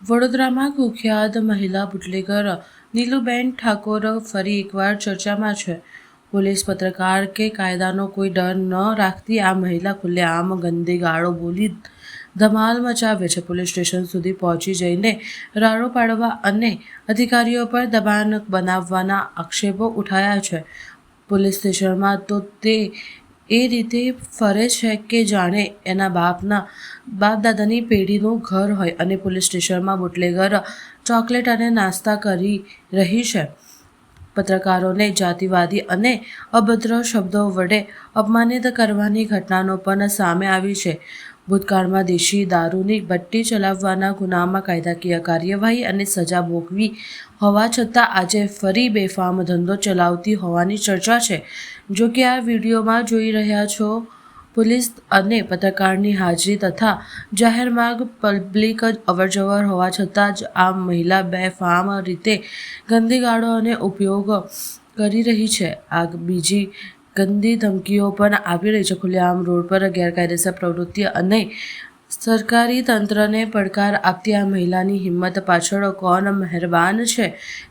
વડોદરામાં કુખ્યાત મહિલા બુટલેગર નીલુબેન ઠાકોર ફરી એકવાર ચર્ચામાં છે. પોલીસ પત્રકાર કે કાયદાનો કોઈ ડર ન રાખતી આ મહિલા ખુલ્લેઆમ ગંદી ગાળો બોલી ધમાલ મચાવે છે. પોલીસ સ્ટેશન સુધી પહોંચી જઈને રાડો પાડવા અને અધિકારીઓ પર દબાણ બનાવવાના આક્ષેપો ઉઠાયા છે. પોલીસ સ્ટેશનમાં તો તે એ રીતે ફરે છે કે જાણે એના બાપના બાપ દાદાની પેઢીનું ઘર હોય અને પોલીસ સ્ટેશનમાં બુટલેગર ચોકલેટ અને નાસ્તા કરી રહી છે. પત્રકારોને જાતિવાદી અને અભદ્ર શબ્દો વડે અપમાનિત કરવાની ઘટનાનો પણ સામે આવી છે. ભૂતકાળમાં દેશી દારૂની ભટ્ટી ચલાવવાના ગુનામાં કાયદાકીય કાર્યવાહી અને સજા ભોગવી હોવા છતાં આજે ફરી બેફામ ધંધો ચલાવતી હોવાની ચર્ચા છે. જો કે આ વિડીયોમાં જોઈ રહ્યા છો, પોલીસ અને પત્રકારની હાજરી તથા જાહેર માર્ગ પબ્લિક અવરજવર હોવા છતાં જ આ મહિલા બેફામ રીતે ગંદી ગાળો અને ઉપયોગ કરી રહી છે. આ બીજી ગંદી ધમકીઓ પણ આવી રહી છે. ખુલ્લેઆમ રોડ પર ગેરકાયદેસર પ્રવૃત્તિ અને સરકારી તંત્રને પડકાર આપતી આ મહિલાની હિંમત પાછળ કોણ મહેરબાન છે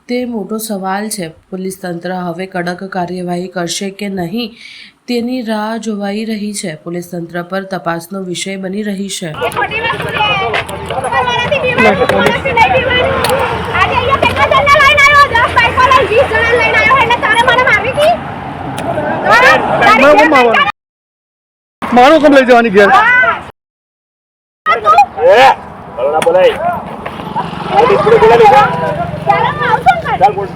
તે મોટો સવાલ છે. પોલીસ તંત્ર હવે કડક કાર્યવાહી કરશે કે નહીં તેની રાહ જોવાઈ રહી છે. પોલીસ તંત્ર પર તપાસનો વિષય બની રહી છે. મારું કમ લઈ જવાની ઘેર એ બોલાય. ચાલ બોલ